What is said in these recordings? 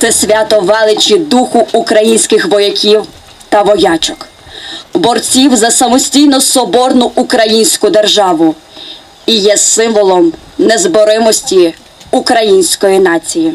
це свято величі духу українських вояків та воячок, борців за самостійно соборну українську державу і є символом незборимості української нації.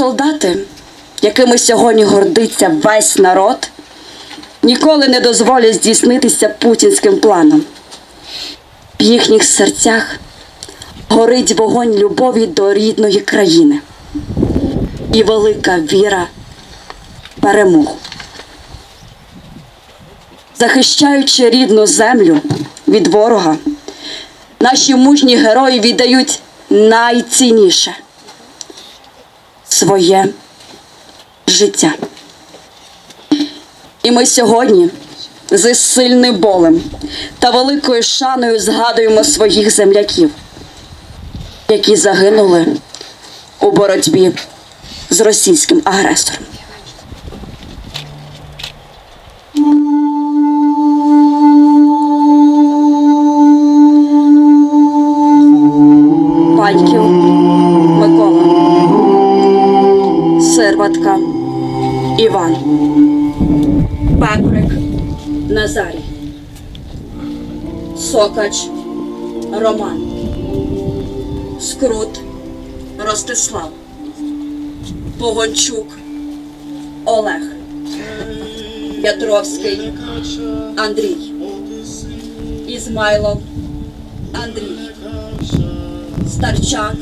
солдати, якими сьогодні гордиться весь народ, ніколи не дозволять здійснитися путінським планом. В їхніх серцях горить вогонь любові до рідної країни і велика віра в перемогу. Захищаючи рідну землю від ворога, наші мужні герої віддають найцінніше своє життя. І ми сьогодні з сильним болем та великою шаною згадуємо своїх земляків, які загинули у боротьбі з російським агресором. Батьків Серватка Іван. Петрик Назарій. Сокач Роман. Скрут Ростислав. Погончук Олег. Ятровський Андрій. Ізмайлов Андрій. Старчак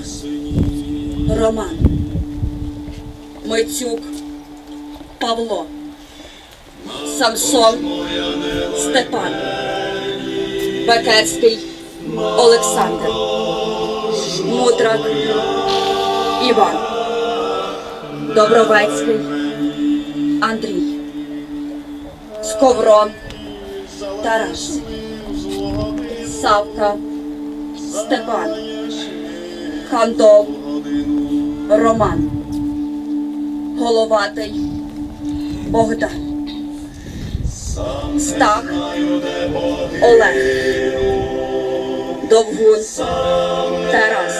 Роман. Мицюк Павло. Самсон Степан. Бекерський Олександр. Мудрак Іван. Добровецький Андрій. Сковрон Тарас. Савка Степан. Хандов Роман. Головатий Богдан. Стах Олег. Довгун Тарас.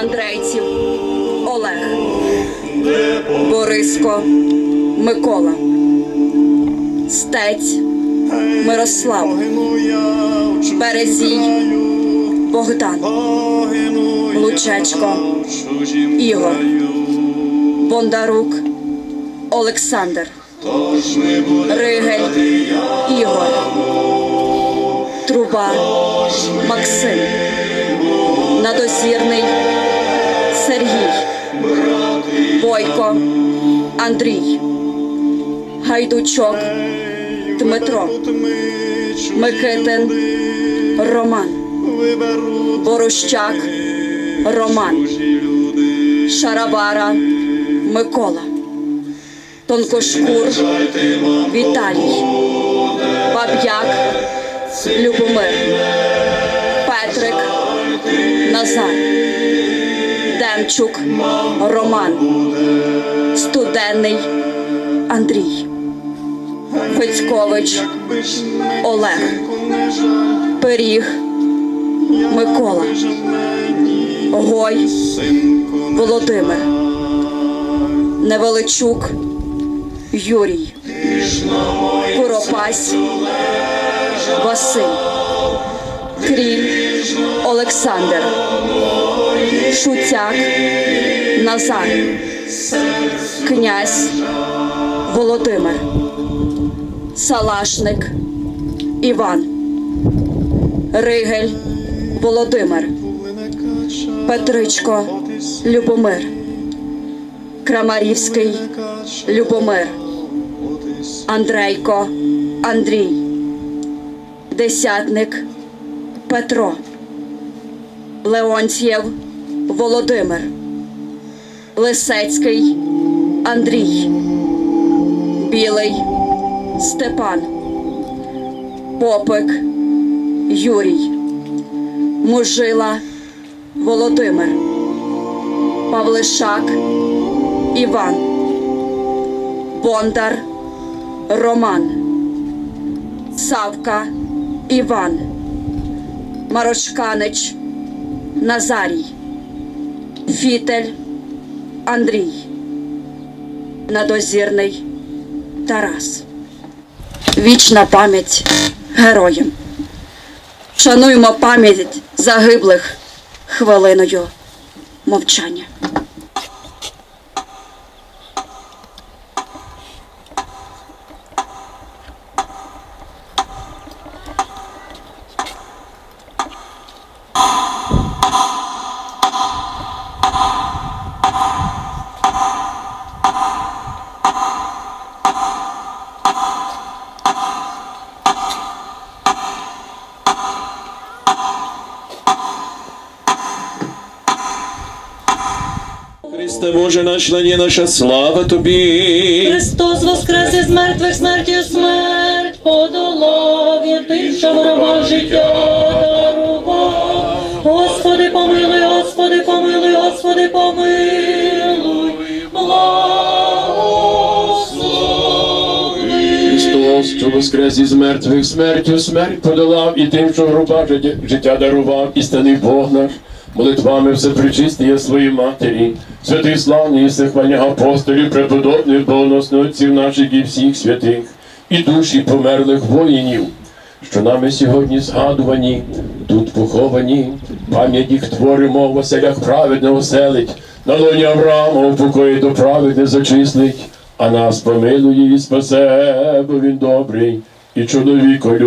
Андрейців Олег. Бориско Микола. Стець Мирослав. Березій Богдан. Лучечко Ігор. Бондарук Олександр. Ригель Ігор. Труба Максим. Надозірний Сергій. Бойко Андрій. Гайдучок Дмитро. Микитин Роман. Борущак Роман. Шарабара Микола. Тонкошкур Віталій. Баб'як Любомир. Петрик Назар. Демчук Роман. Студенний Андрій, Фицькович Олег, Пиріг Микола, Гой Володимир, Невеличук Юрій, Куропась Василь, Кріль Олександр, Шуцяк Назар, Князь. Володимир, Салашник. Іван, Ригель. Володимир, Петричко. Любомир, Крамарівський Любомир, Андрейко Андрій, Десятник Петро, Леонтьєв Володимир, Лисецький Андрій, Білий Степан, Попик Юрій, Мужила Володимир, Павлишак Іван, Бондар. Роман, Савка. Іван, Марочканич. Назарій, Фітель Андрій, Надозірний. Тарас. Вічна пам'ять героям. Шануємо пам'ять загиблих хвилиною мовчання. Христе Боже наш, нині наша слава Тобі. Христос воскрес із мертвих смертю смерть подолав, і ти, що ворога життя дарував. Господи, помилуй, Господи, помилуй, Господи, помилуй. Христос, що воскрес із мертвих смертю, смерть подолав і тим, що в гробах життя, дарував, істинний Бог наш, молитвами все причистіє своїй матері, святих славних і всехвальних апостолів, преподобних, богоносних отців наших і всіх святих, і душі померлих воїнів, що нами сьогодні згадувані, тут поховані, пам'ять їх творимо в оселях праведного селить, на лоні Авраама у покої до праведне зачислить, а нас помилує і спасе, бо він добрий і чоловіко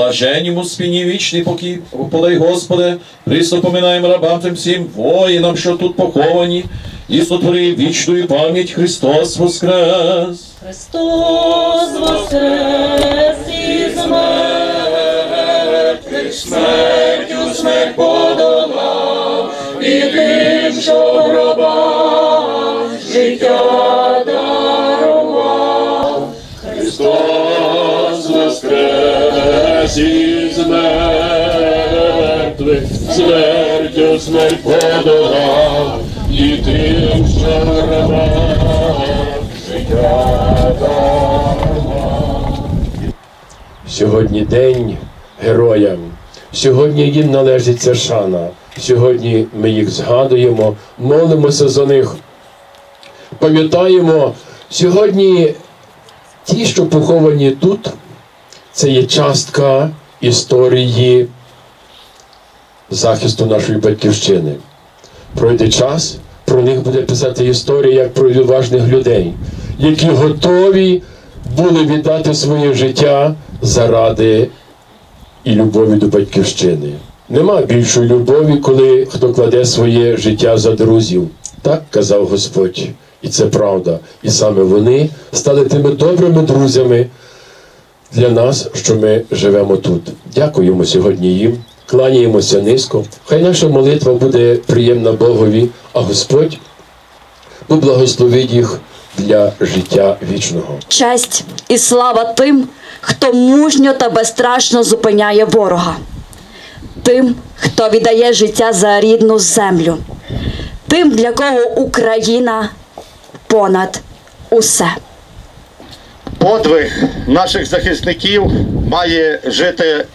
Амінь. Спині вічний покій, полей Господи, присно поминаємо рабам тим всім воїнам, що тут поховані, і сотвори вічну пам'ять Христос воскрес. Христос воскрес і мертвих смертю смерть подолав, воскрес із мертвих, смертю смерть подолав, і тим, що гробах життя дарував. Сьогодні день героям. Сьогодні їм належить ця шана. Сьогодні ми їх згадуємо, молимося за них. Пам'ятаємо, сьогодні ті, що поховані тут, це є частка історії захисту нашої батьківщини. Пройде час, про них буде писати історія як про відважних людей, які готові були віддати своє життя заради і любові до батьківщини. Нема більшої любові, коли хто кладе своє життя за друзів. Так казав Господь. І це правда. І саме вони стали тими добрими друзями для нас, що ми живемо тут. Дякуємо сьогодні їм, кланяємося низько. Хай наша молитва буде приємна Богові, а Господь поблагословить їх для життя вічного. Честь і слава тим, хто мужньо та безстрашно зупиняє ворога, тим, хто віддає життя за рідну землю, тим, для кого Україна понад усе. Подвиг наших захисників має жити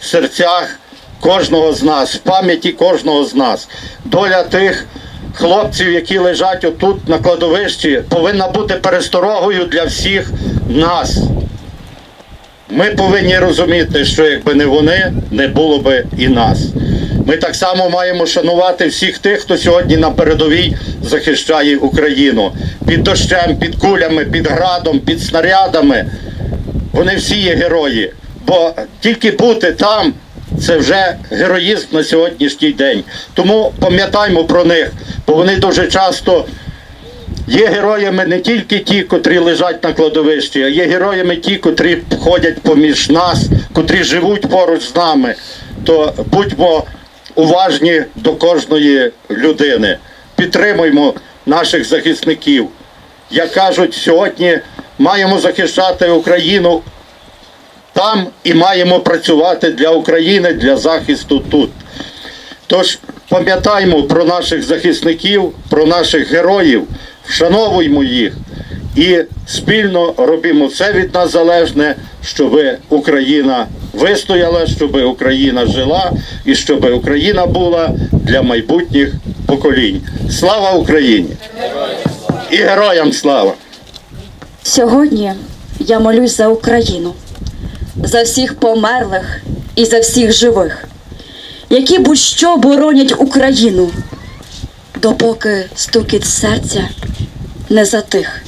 в серцях кожного з нас, в пам'яті кожного з нас. Доля тих хлопців, які лежать отут на кладовищі, повинна бути пересторогою для всіх нас. Ми повинні розуміти, що якби не вони, не було би і нас. Ми так само маємо шанувати всіх тих, хто сьогодні на передовій захищає Україну під дощем, під кулями, під градом, під снарядами. Вони всі є герої. Бо тільки бути там це вже героїзм на сьогоднішній день. Тому пам'ятаймо про них, бо вони дуже часто Є героями не тільки ті, котрі лежать на кладовищі, а є героями ті, котрі ходять поміж нас, котрі живуть поруч з нами. То будьмо уважні до кожної людини. Підтримуймо наших захисників. Як кажуть, сьогодні маємо захищати Україну там і маємо працювати для України, для захисту тут. Тож пам'ятаймо про наших захисників, про наших героїв, вшановуймо їх і спільно робимо все від нас залежне, щоб Україна вистояла, щоб Україна жила і щоб Україна була для майбутніх поколінь. Слава Україні! І героям слава! Сьогодні я молюсь за Україну, за всіх померлих і за всіх живих, які будь-що боронять Україну, допоки стукіт серця не затих.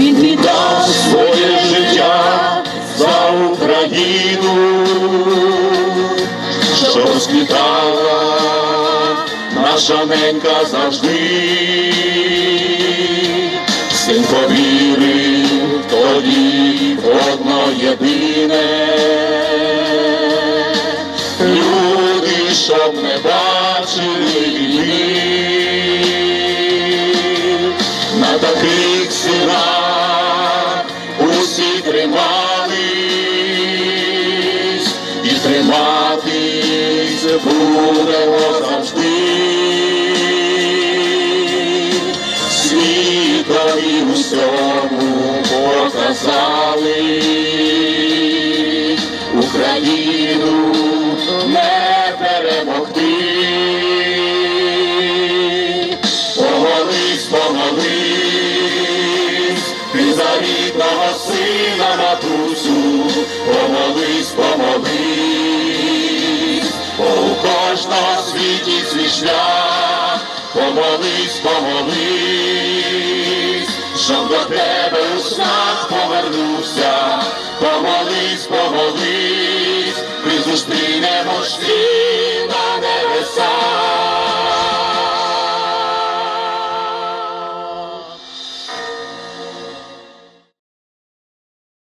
Він віддав Своє що наша ненька завжди. Син повірив тоді в одно єдине. Світові усьому показали Україну не перемогти. Помолись, помолись, ти за рідного сина матусю, помолись, помолись, у кожного світі свій шлях, помолись, помолись, щоб до тебе у снах повернувся, помолись, помолись.